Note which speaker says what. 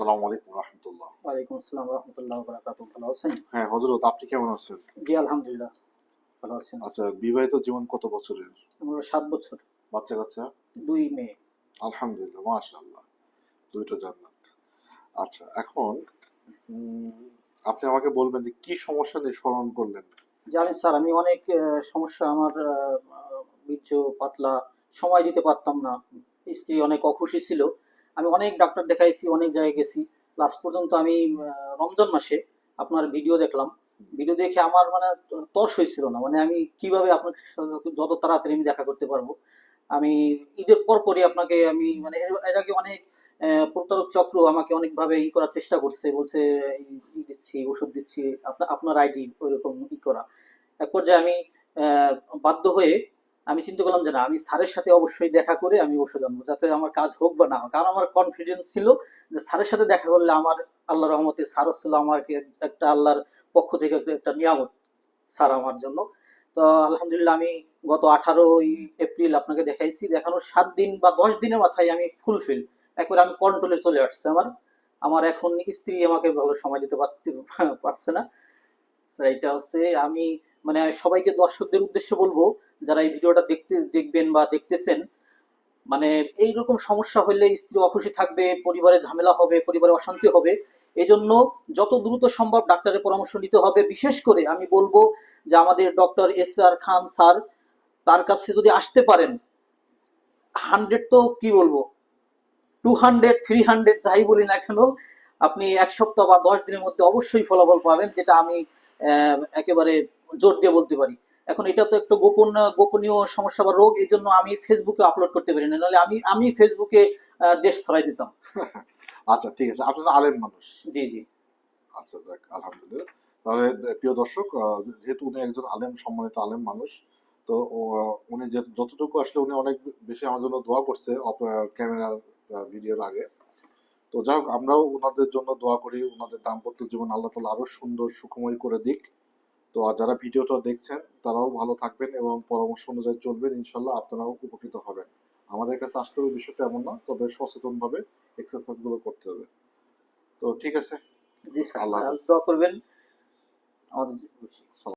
Speaker 1: আসসালামু আলাইকুম রহমতুল্লাহ।
Speaker 2: ওয়ালাইকুম আসসালাম রহমতুল্লাহ বরাকাত ভালো আছেন?
Speaker 1: হ্যাঁ হজরত আপনি কেমন আছেন?
Speaker 2: জি আলহামদুলিল্লাহ ভালো আছেন।
Speaker 1: আচ্ছা বিবাহিত জীবন কত বছরের?
Speaker 2: আমার সাত বছর।
Speaker 1: বাচ্চা কাচ্চা
Speaker 2: দুই মেয়ে।
Speaker 1: আলহামদুলিল্লাহ মাশাআল্লাহ দুইটা জান্নাত। আচ্ছা এখন আপনি আমাকে বলবেন যে কি সমস্যা নিয়ে স্মরণ করলেন?
Speaker 2: জানেন স্যার আমি অনেক সমস্যা আমার বীর্য পাতলা সময় দিতে পারতাম না। স্ত্রী অনেক অখুশি ছিল। আমি অনেক ডাক্তার দেখাইছি, অনেক জায়গায় গেছি। লাস্ট পর্যন্ত আমি রমজান মাসে আপনার ভিডিও দেখলাম। ভিডিও দেখে আমার মানে তর্স হয়েছিল না। মানে আমি কীভাবে আপনার যত তাড়াতাড়ি আমি দেখা করতে পারব। আমি ঈদের পর পরই আপনাকে আমি মানে এর আগে অনেক প্রতারক চক্র আমাকে অনেকভাবে ই করার চেষ্টা করছে। বলছে ই দিচ্ছি, ওষুধ দিচ্ছি আপনার আপনার আইডি ওইরকম ই করা। এক পর্যায়ে আমি বাধ্য হয়ে আমি চিন্তা করলাম যে না, আমি স্যারের সাথে অবশ্যই দেখা করে আমি ওষুধ আনব, যাতে আমার কাজ হোক বা না হোক। কারণ আমার কনফিডেন্স ছিল যে স্যারের সাথে দেখা করলে আমার আল্লাহ রহমতে স্যার ছিল আমাকে একটা আল্লাহর পক্ষ থেকে একটা- নিয়ামত স্যার আমার জন্য। তো আলহামদুলিল্লাহ আমি গত আঠারোই এপ্রিল আপনাকে দেখাইছি, দেখানোর সাত দিন বা দশ দিনের মাথায় আমি ফুলফিল একবারে আমি কন্ট্রোলে চলে আসছে আমার। আমার এখন স্ত্রী আমাকে ভালো সময় দিতে পারছে না। স্যার এটা হচ্ছে আমি মানে সবাইকে দর্শকদের উদ্দেশ্যে বলব, যারা এই ভিডিওটা দেখতে, দেখবেন বা দেখতেছেন মানে এই রকম সমস্যা হলে স্ত্রী অখুশি থাকবে, পরিবারে ঝামেলা হবে, পরিবারে অশান্তি হবে। এই জন্য যত দ্রুত সম্ভব ডাক্তারের পরামর্শ নিতে হবে। বিশেষ করে আমি বলব যে আমাদের doctor S R Khan sir, তার কাছে যদি আসতে পারেন, হান্ড্রেড তো কি বলব, টু হান্ড্রেড, থ্রি হান্ড্রেড, যাই বলি না কেন, আপনি এক সপ্তাহ বা দশ দিনের মধ্যে অবশ্যই ফলাফল পাবেন, যেটা আমি একেবারে জোর দিয়ে বলতে পারি। এখন এটা তো একটু গোপন গোপনীয় সমস্যা বা রোগ এই জন্য আমি ফেসবুকে আপলোড করতে পারি না নাহলে আমি আমি ফেসবুকে দেশ ছড়াই দিতাম।
Speaker 1: আচ্ছা ঠিক আছে। আপনি তো আলেম মানুষ।
Speaker 2: জি জি।
Speaker 1: আচ্ছা যাক আলহামদুলিল্লাহ। তাহলে প্রিয় দর্শক যেহেতু উনি একজন আলেম সম্মানিত আলেম মানুষ তো উনি যে যতটুকু আসলে উনি অনেক বেশি আমার জন্য দোয়া করছে ক্যামেরার ভিডিওর আগে। তো যাই হোক আমরাও ওনাদের জন্য দোয়া করি ওনাদের দাম্পত্য জীবন আল্লাহ তালা আরও সুন্দর সুখময় করে দিক। তো আর যারা ভিডিওটা দেখছেন তারাও ভালো থাকবেন এবং পরামর্শ অনুযায়ী চলবেন। ইনশাল্লাহ আপনারাও উপকৃত হবেন। আমাদের কাছে আসতে হবে বিষয়টা এমন না তবে সচেতনভাবে এক্সারসাইজগুলো করতে হবে। তো ঠিক আছে?
Speaker 2: জি স্যার
Speaker 1: আল্লাহ
Speaker 2: দোয়া করবেন। আমাদের
Speaker 1: সালাম